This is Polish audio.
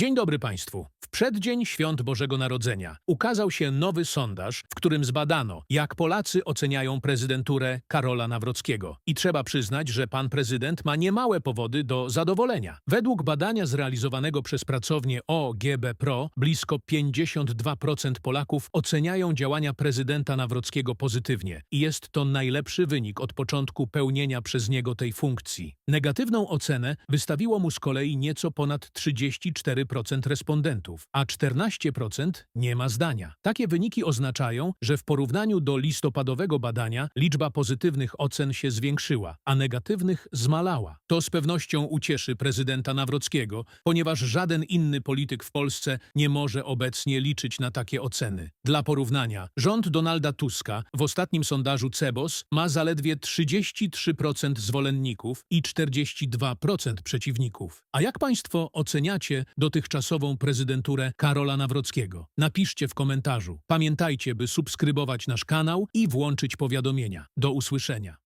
Dzień dobry Państwu. W przeddzień Świąt Bożego Narodzenia ukazał się nowy sondaż, w którym zbadano, jak Polacy oceniają prezydenturę Karola Nawrockiego. I trzeba przyznać, że pan prezydent ma niemałe powody do zadowolenia. Według badania zrealizowanego przez pracownię OGB Pro, blisko 52% Polaków oceniają działania prezydenta Nawrockiego pozytywnie i jest to najlepszy wynik od początku pełnienia przez niego tej funkcji. Negatywną ocenę wystawiło mu z kolei nieco ponad 34% respondentów, a 14% nie ma zdania. Takie wyniki oznaczają, że w porównaniu do listopadowego badania liczba pozytywnych ocen się zwiększyła, a negatywnych zmalała. To z pewnością ucieszy prezydenta Nawrockiego, ponieważ żaden inny polityk w Polsce nie może obecnie liczyć na takie oceny. Dla porównania, rząd Donalda Tuska w ostatnim sondażu CEBOS ma zaledwie 33% zwolenników i 42% przeciwników. A jak państwo oceniacie dotychczasową prezydenturę Karola Nawrockiego? Napiszcie w komentarzu. Pamiętajcie, by subskrybować nasz kanał i włączyć powiadomienia. Do usłyszenia.